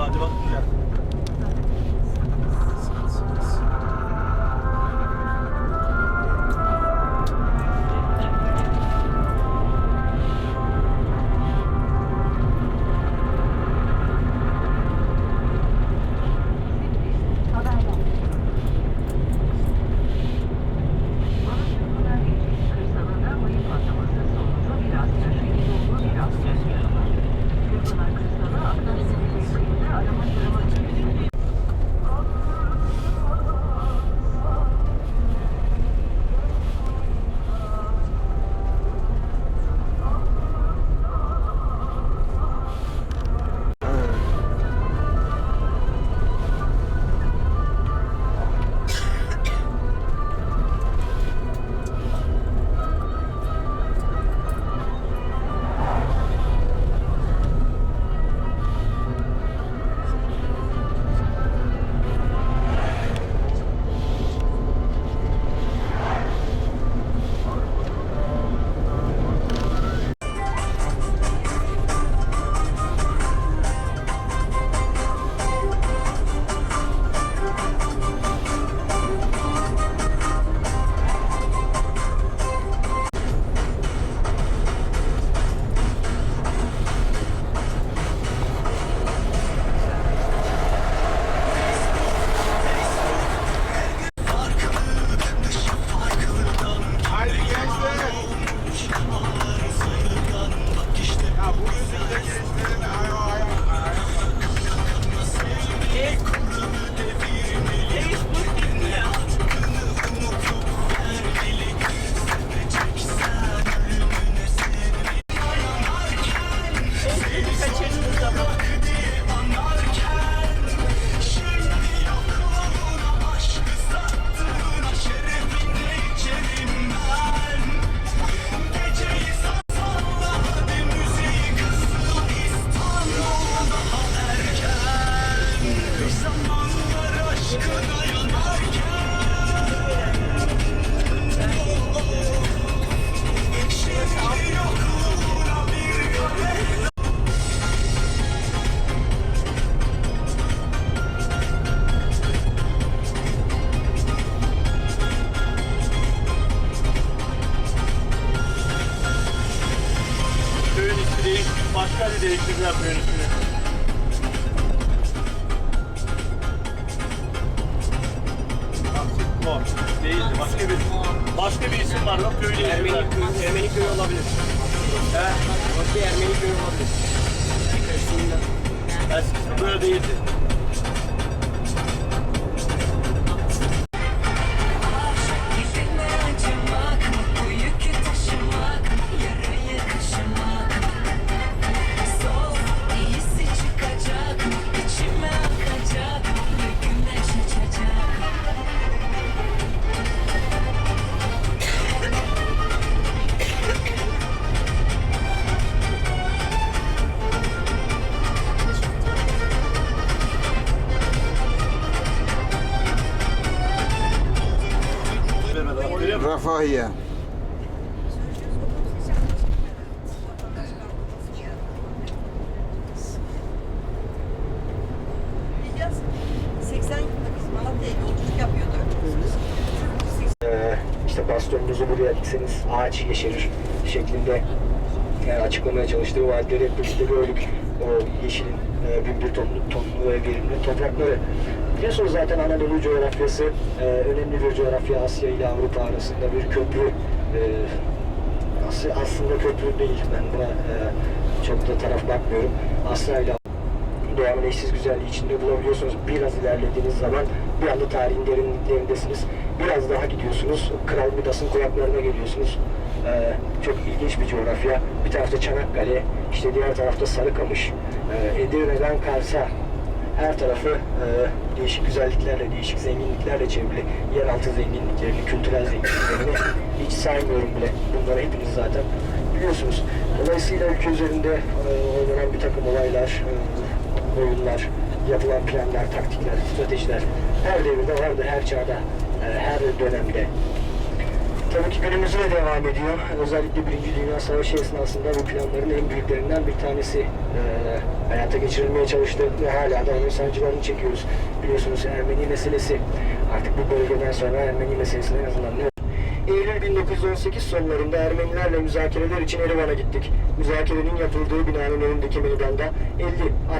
hadi bak güzel. Mor. Değildi. Başka bir başka bir isim var köyü değiştirdiler. Ermeni köyü, Ermeni köyü olabilir. He. Bak bir Ermeni köyü olabilir. Eskisi böyle değildi. Bastonunuzu buraya dikseniz ağaç yeşerir şeklinde yani açıklamaya çalıştığı vaatleri hep birlikte gördük. O yeşilin e, bin bir tonlu, tonlu ve verimli toprakları. Biliyorsunuz zaten Anadolu coğrafyası e, önemli bir coğrafya. Asya ile Avrupa arasında bir köprü. E, as- aslında köprü değil. Ben buna e, çok da taraf bakmıyorum. Asya ile doğanın eşsiz güzelliği içinde bulabiliyorsunuz. Biraz ilerlediğiniz zaman bir anda tarihin derinliklerindesiniz. Biraz daha gidiyorsunuz. Kral Midas'ın konaklarına geliyorsunuz. Ee, çok ilginç bir coğrafya. Bir tarafta Çanakkale, işte diğer tarafta Sarıkamış, ee, Edirne'den Kars'a. Her tarafı e, değişik güzelliklerle, değişik zenginliklerle çevrili. Yeraltı zenginliklerini, kültürel zenginliklerini hiç saymıyorum bile. Bunları hepiniz zaten biliyorsunuz. Dolayısıyla ülke üzerinde e, oynanan bir takım olaylar, e, oyunlar, yapılan planlar, taktikler, stratejiler her devirde vardır, her çağda, e, her dönemde. Tabii ki günümüzde de devam ediyor. Özellikle Birinci Dünya Savaşı esnasında bu planların en büyüklerinden bir tanesi eee, hayata geçirilmeye çalıştı ve hala da onun sancılarını çekiyoruz. Biliyorsunuz Ermeni meselesi artık bu bölgeden sonra Ermeni meselesine en azından ne Eylül 1918 sonlarında Ermenilerle müzakereler için Erivan'a gittik. Müzakerenin yapıldığı binanın önündeki meydanda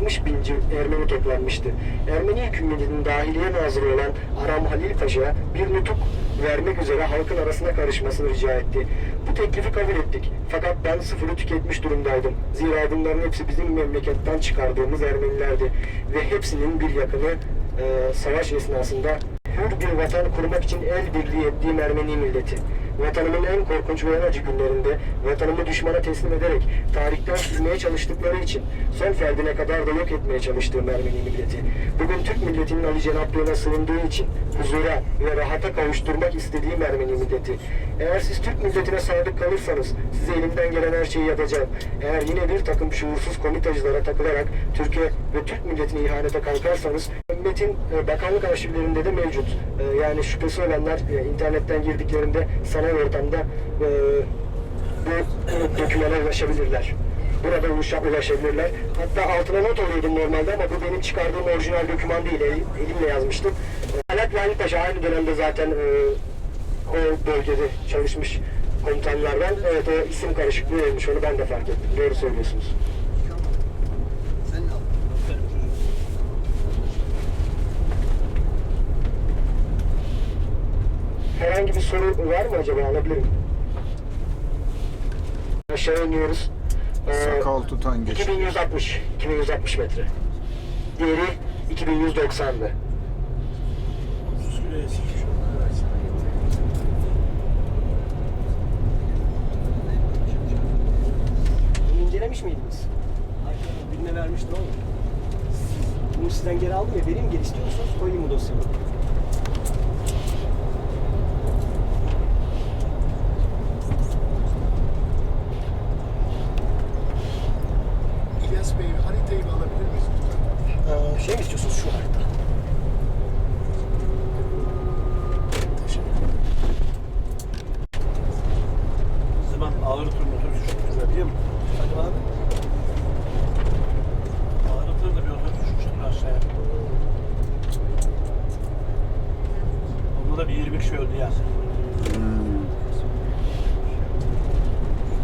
50-60 bin Ermeni toplanmıştı. Ermeni hükümetinin dahiliye nazırı olan Aram Halil Paşa bir nutuk vermek üzere halkın arasına karışmasını rica etti. Bu teklifi kabul ettik. Fakat ben sıfırı tüketmiş durumdaydım. Zira bunların hepsi bizim memleketten çıkardığımız Ermenilerdi. Ve hepsinin bir yakını e, savaş esnasında hür bir vatan kurmak için el birliği ettiğim Ermeni milleti. Vatanımın en korkunç ve en acı günlerinde vatanımı düşmana teslim ederek tarihten silmeye çalıştıkları için son ferdine kadar da yok etmeye çalıştığım Ermeni milleti. Bugün Türk milletinin Ali Cenaplığına sığındığı için huzura ve rahata kavuşturmak istediğim Ermeni milleti. Eğer siz Türk milletine sadık kalırsanız size elimden gelen her şeyi yapacağım. Eğer yine bir takım şuursuz komitacılara takılarak Türkiye ve Türk milletine ihanete kalkarsanız Metin e, bakanlık arşivlerinde de mevcut. E, yani şüphesi olanlar e, internetten girdiklerinde sanal ortamda e, bu dokümana ulaşabilirler. Burada ulaşa- ulaşabilirler. Hatta altına not alıyordum normalde ama bu benim çıkardığım orijinal doküman değil. El- elimle yazmıştım. E, Alat Vali Paşa aynı dönemde zaten e, o bölgede çalışmış komutanlardan. Evet o isim karışıklığı olmuş. Onu ben de fark ettim. Doğru söylüyorsunuz. Herhangi bir soru var mı acaba alabilirim? Aşağı iniyoruz. Ee, Sakal tutan geç. 2160. 2160 metre. Diğeri 2190'dı. Bunu incelemiş miydiniz? Birine vermiştim ama. Bunu sizden geri aldım ya, vereyim geri istiyorsanız koyayım bu dosyamı. İlyas Bey haritayı bir alabilir miyiz lütfen? Ee, şey mi istiyorsunuz şu harita? Teşekkür ederim. Zaman ağır tur motor musun? Hadi abi. Ağır tur da bir otobüs düşmüştür aşağıya. Onda da bir 20 kişi öldü ya.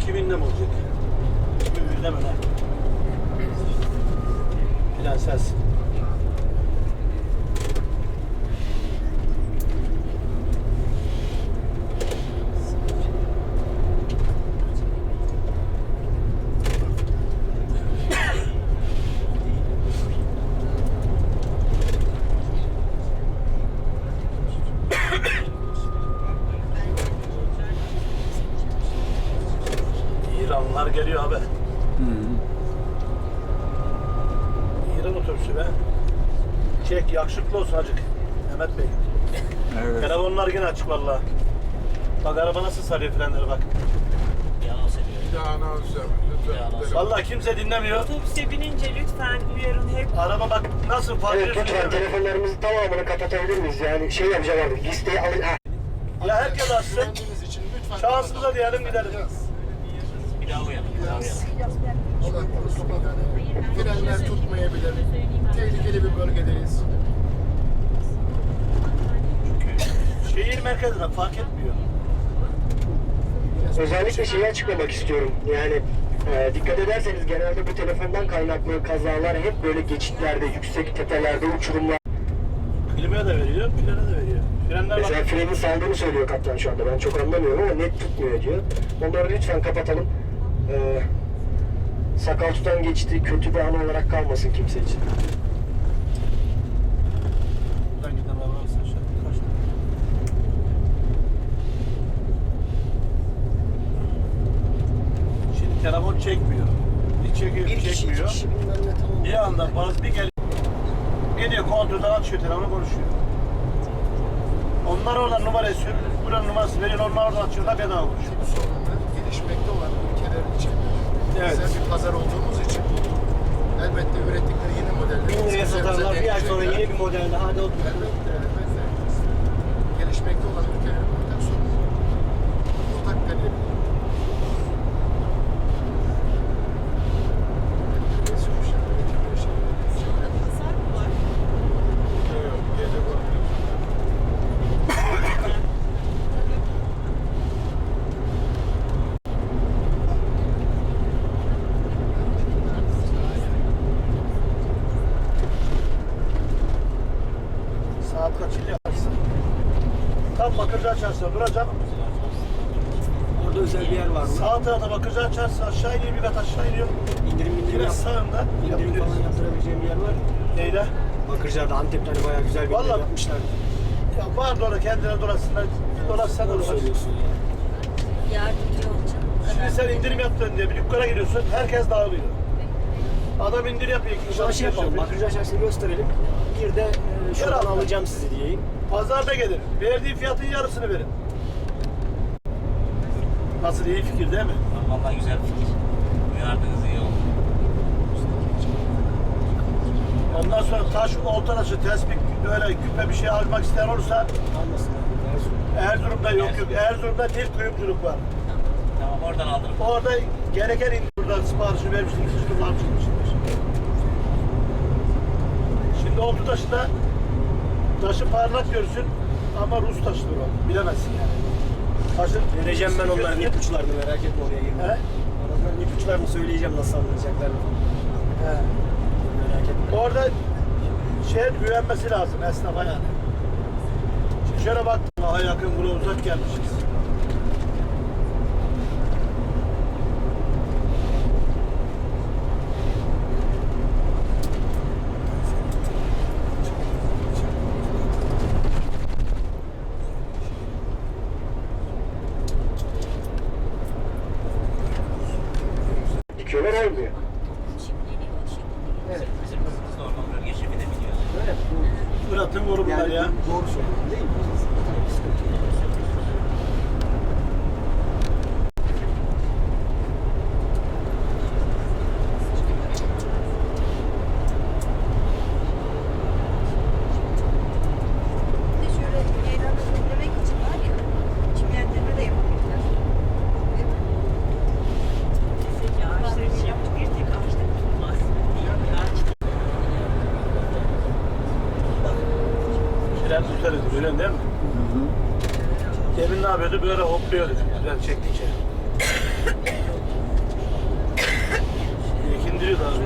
2000'de mi olacak? 2001'de mi ne? Geliyor abi. İran otobüsü be. Çek yakışıklı olsun acık. Mehmet Bey. Evet. Telefonlar gene açık valla. Bak araba nasıl sarıyor frenleri bak. Bir daha anons yapın lütfen. Telefon- Vallahi kimse dinlemiyor. Otobüse binince lütfen uyarın hep. Araba bak nasıl fark Evet lütfen değil mi? telefonlarımızı tamamını kapatabilir miyiz? Yani şey yapacağım artık listeyi alın. Ya herkes açsın. Kapatalım. diyelim gidelim. Allah korusun yani. Frenler tutmayabilir. Tehlikeli bir bölgedeyiz. Şehir merkezine fark etmiyor. Özellikle şeyi açıklamak istiyorum. Yani e, dikkat ederseniz genelde bu telefondan kaynaklı kazalar hep böyle geçitlerde, yüksek tepelerde, uçurumlar. Klimaya da veriyor, frene de veriyor. Frenler bak. Mesela frenin saldığını söylüyor kaptan şu anda. Ben çok anlamıyorum ama net tutmuyor diyor. Onları lütfen kapatalım. E, sakal tutan geçti, kötü bir an olarak kalmasın kimse için. Buradan giden araba varsa aşağı. Kaç tane? Şimdi telefon çekmiyor. Bir çekiyor, Bir çekmiyor. kişi bilmem ne tamam. Bir anda bazı bir geliyor. Geliyor kontrolden açıyor telefonu konuşuyor. Onlar oradan numarayı söylüyor. Buranın numarası veriyor. Onlar oradan açıyorlar bedava konuşuyor. Bu sorunlar gelişmekte olan ülkeler için Evet. güzel bir pazar olduğumuz için elbette ürettikleri yeni modelleri Bin liraya üzerimize satarlar, bir ay sonra yeni bir modelde hadi otur. Elbette, elbette. Gelişmekte olan ülkelerin Tam Bakırcılar Çarşısı'na duracağım. Orada özel bir yer var mı? Sağ tarafta Bakırcılar Çarşısı aşağı iniyor bir kat aşağı iniyor. İndirim indirim Yine yap. sağında İndirim yapıyoruz. falan yaptırabileceğim bir yer var mı? Neyle? Bakırcılar'da Antep'te hani bayağı güzel bir indirim Vallahi- yapmışlar. Ya var da orada kendine dolaşsınlar. Dolaşsan Doğru olur. söylüyorsun ya. Yardımcı olacağım. Şimdi sen indirim yaptın diye bir dükkana gidiyorsun. Herkes dağılıyor. Adam indirim yapıyor. Zaman şey yapalım, Bakırcılar Çarşısı'nı gösterelim. Bir de e, şuradan Yer altı. alacağım sizi diyeyim. Pazarda gelir. Verdiği fiyatın yarısını verin. Nasıl iyi fikir değil mi? Vallahi güzel fikir. Uyardınız iyi oldu. Ondan sonra taş, olta taşı, tespih, böyle küpe bir şey almak isteyen olursa. Erzurum. Erzurum'da yok yok. Erzurum'da Nil kuyumculuk var. Tamam oradan aldım. Orada gereken indirim buradan siparişi vermiştik. Siz kullanmışsınız. Şimdi oltu taşında taşı parlak görsün ama Rus taşıdır o. Bilemezsin yani. Taşın Vereceğim ben onların ipuçlarını merak etme oraya girme. He? Onların ipuçlarını söyleyeceğim nasıl anlayacaklarını. He. Merak etme. Orada şey güvenmesi lazım esnafa yani. Şimdi şöyle bak, daha yakın buraya uzak gelmişiz. Dikiyorlar olmuyor. Evet. Bizim kızımız da oradan bölge şefine biliyoruz. Evet, Fırat'ın grubu bunlar ya. doğru söylüyorsun değil mi? Sıkıntı yok. Bir de şöyle meydanı önlemek için var ya, çimlendirme de yapabilirler. Değil mi? Peki ağaçlar için yaptık. Bir tek ağaçta tutulmaz. Bir ağaç Fren tutarız, biliyorsun değil mi? Demin ne yapıyordu? Böyle hopluyordu. Fren çektikçe. Yakindiriyordu abi.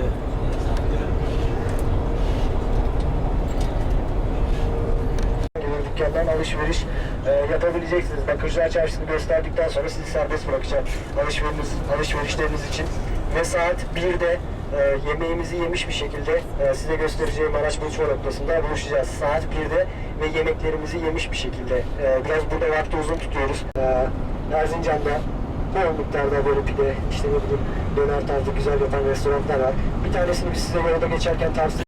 Dükkandan alışveriş e, yapabileceksiniz. Bakırcılar Çarşısı'nı gösterdikten sonra sizi serbest bırakacağım alışveriniz, alışverişleriniz için. Ve saat 1'de e, yemeğimizi yemiş bir şekilde e, size göstereceğim araç buluşma noktasında buluşacağız. Saat 1'de ve yemeklerimizi yemiş bir şekilde. E, biraz burada vakti uzun tutuyoruz. E, Erzincan'da bol miktarda böyle pide, işte ne bileyim döner tarzı güzel yapan restoranlar var. Bir tanesini biz size yolda geçerken tavsiye